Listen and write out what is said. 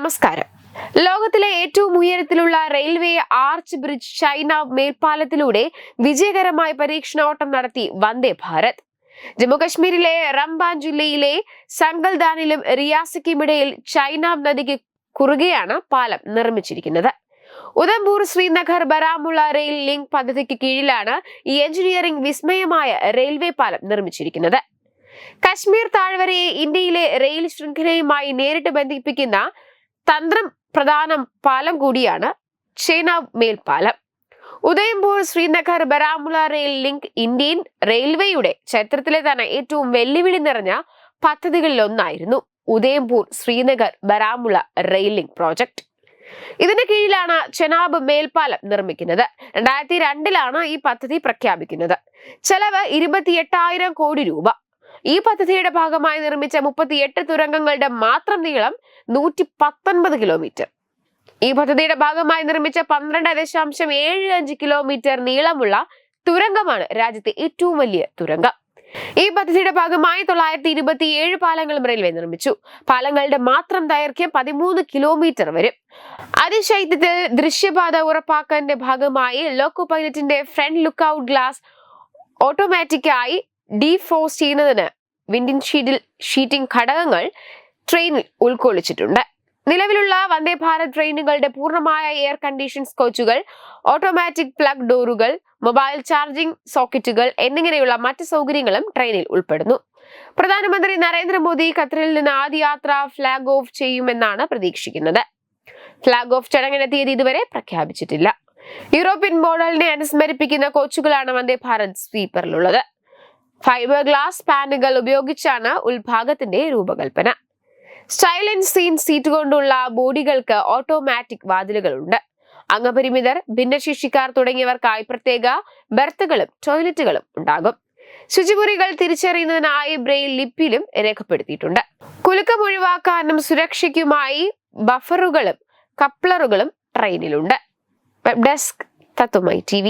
നമസ്കാരം. ലോകത്തിലെ ഏറ്റവും ഉയരത്തിലുള്ള റെയിൽവേ ആർച്ച് ബ്രിഡ്ജ് ചൈന മേൽപ്പാലത്തിലൂടെ വിജയകരമായ പരീക്ഷണോട്ടം നടത്തി വന്ദേ ഭാരത്. ജമ്മുകശ്മീരിലെ റംബാൻ ജില്ലയിലെ സങ്കൽദാനിലും റിയാസിക്കുമിടയിൽ ചൈന നദിക്ക് കുറുകെയാണ് പാലം നിർമ്മിച്ചിരിക്കുന്നത്. ഉദംപൂർ ശ്രീനഗർ ബരാമുള്ള റെയിൽ ലിങ്ക് പദ്ധതിക്ക് കീഴിലാണ് ഈ എഞ്ചിനീയറിംഗ് വിസ്മയമായ റെയിൽവേ പാലം നിർമ്മിച്ചിരിക്കുന്നത്. കശ്മീർ താഴ്വരയെ ഇന്ത്യയിലെ റെയിൽ ശൃംഖലയുമായി നേരിട്ട് ബന്ധിപ്പിക്കുന്ന തന്ത്രം പ്രധാന പാലം കൂടിയാണ് ചേനാവ് മേൽപ്പാലം. Udhampur Srinagar Baramulla rail link Indian റെയിൽവേയുടെ ചരിത്രത്തിലെ തന്നെ ഏറ്റവും വെല്ലുവിളി നിറഞ്ഞ പദ്ധതികളിൽ ഒന്നായിരുന്നു Udhampur Srinagar Baramulla rail link project ഇതിന്റെ കീഴിലാണ് ചെനാബ് മേൽപ്പാലം നിർമ്മിക്കുന്നത്. രണ്ടായിരത്തി രണ്ടിലാണ് ഈ പദ്ധതി പ്രഖ്യാപിക്കുന്നത്. ചെലവ് ഇരുപത്തിയെട്ടായിരം കോടി രൂപ. ഈ പദ്ധതിയുടെ ഭാഗമായി നിർമ്മിച്ച മുപ്പത്തിയെട്ട് തുരങ്കങ്ങളുടെ മാത്രം നീളം നൂറ്റി പത്തൊൻപത് കിലോമീറ്റർ. ഈ പദ്ധതിയുടെ ഭാഗമായി നിർമ്മിച്ച പന്ത്രണ്ട് ദശാംശം ഏഴ് അഞ്ച് കിലോമീറ്റർ നീളമുള്ള തുരങ്കമാണ് രാജ്യത്തെ ഏറ്റവും വലിയ തുരങ്കം. ഈ പദ്ധതിയുടെ ഭാഗമായി തൊള്ളായിരത്തി ഇരുപത്തി ഏഴ് പാലങ്ങളും റെയിൽവേ നിർമ്മിച്ചു. പാലങ്ങളുടെ മാത്രം ദൈർഘ്യം പതിമൂന്ന് കിലോമീറ്റർ വരും. അതിശൈത്യത്തിൽ ദൃശ്യപാത ഉറപ്പാക്കാന്റെ ഭാഗമായി ലോക്കോ പൈലറ്റിന്റെ ഫ്രണ്ട് ലുക്ക് ഔട്ട് ഗ്ലാസ് ഓട്ടോമാറ്റിക്കായി ഡീഫോസ് ചെയ്യുന്നതിന് വിൻഡിൻ ഷീറ്റിൽ ഷീറ്റിംഗ് ഘടകങ്ങൾ ട്രെയിനിൽ ഉൾക്കൊള്ളിച്ചിട്ടുണ്ട്. നിലവിലുള്ള വന്ദേ ഭാരത് ട്രെയിനുകളുടെ പൂർണമായ എയർ കണ്ടീഷൻ കോച്ചുകൾ ഓട്ടോമാറ്റിക് പ്ലഗ് ഡോറുകൾ മൊബൈൽ ചാർജിംഗ് സോക്കറ്റുകൾ എന്നിങ്ങനെയുള്ള മറ്റ് സൗകര്യങ്ങളും ട്രെയിനിൽ ഉൾപ്പെടുന്നു. പ്രധാനമന്ത്രി നരേന്ദ്രമോദി ഖത്തറിൽ നിന്ന് ആദ്യ യാത്ര ഫ്ലാഗ് ഓഫ് ചെയ്യുമെന്നാണ് പ്രതീക്ഷിക്കുന്നത്. ഫ്ലാഗ് ഓഫ് ചടങ്ങിന് തീയതി ഇതുവരെ പ്രഖ്യാപിച്ചിട്ടില്ല. യൂറോപ്യൻ മോഡലിനെ അനുസ്മരിപ്പിക്കുന്ന കോച്ചുകളാണ് വന്ദേ ഭാരത് സ്വീപ്പറിലുള്ളത്. ഫൈബർ ഗ്ലാസ് പാനുകൾ ഉപയോഗിച്ചാണ് ഉൾഭാഗത്തിന്റെ രൂപകൽപ്പന. സ്റ്റൈൽ ആൻഡ് സീൻ സീറ്റ് കൊണ്ടുള്ള ബോഡികൾക്ക് ഓട്ടോമാറ്റിക് വാതിലുകളുണ്ട്. അംഗപരിമിതർ ഭിന്നശേഷിക്കാർ തുടങ്ങിയവർക്കായി പ്രത്യേക ബർത്തുകളും ടോയ്ലറ്റുകളും ഉണ്ടാകും. ശുചിമുറികൾ തിരിച്ചറിയുന്നതിനായി ബ്രെയിൽ ലിപ്പിലും രേഖപ്പെടുത്തിയിട്ടുണ്ട്. കുലുക്കം ഒഴിവാക്കാനും സുരക്ഷയ്ക്കുമായി ബഫറുകളും കപ്ലറുകളും ട്രെയിനിലുണ്ട് വെബ് ഡെസ്ക് തത്വമായി ടി